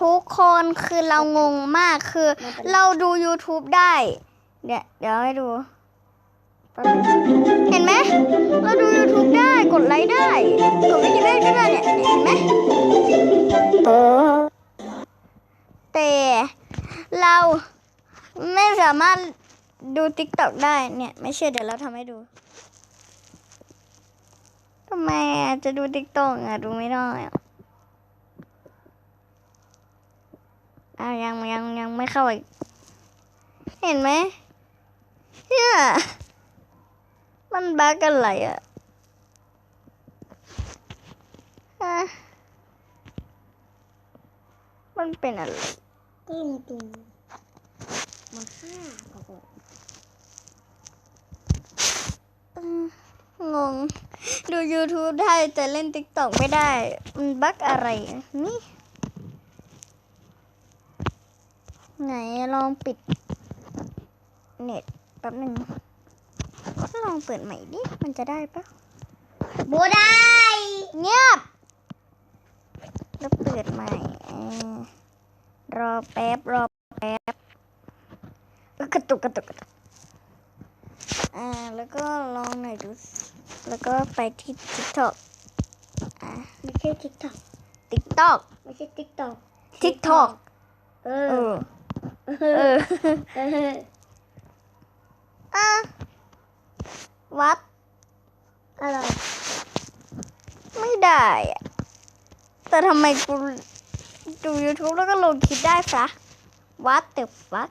ทุกคนคือเรางงมากคือ เราดู YouTube ได้ เดี๋ยวเดี๋ยวให้ดู เห็นไหมเราดู YouTube ได้กดไลค์ได้กดวิดีโอก็ได้เนี่ยเห็นไหมแต่เราไม่สามารถดู TikTok ได้เนี่ยไม่เชื่อเดี๋ยวเราทำให้ดูทำไมจะดู TikTok อะดูไม่ได้อะ อ้าวยังยังยังไม่เข้าอีก เห็นไหมเนี่ยมันบั๊กอะไรอะฮะมันเป็นอะไรก็ลงตูมาฆ่าก่อนงง ดู YouTube ได้แต่เล่น TikTok ไม่ได้ มันบั๊กอะไรนี่ ไหนลองปิด เน็ตแป๊บหนึ่งลองเปิดใหม่ดิ มันจะได้ปะโบได้เงียบ แล้วเปิดใหม่อ่ารอแป๊บ รอแป๊บเอ้ยกระตุกกระตุกกระตุกอ่า แล้วก็ลองหน่อยดู แล้วก็ไปที่ TikTok อ่าไม่ใช่ทิกตอก TikTok ไม่ใช่ทิกตอก TikTok เอเอออ เออเออวัดอะไรไม่ได้อะแต่ทำไมกูดู YouTube แล้วก็ลงคลิปได้ฟะวัดแต่วัด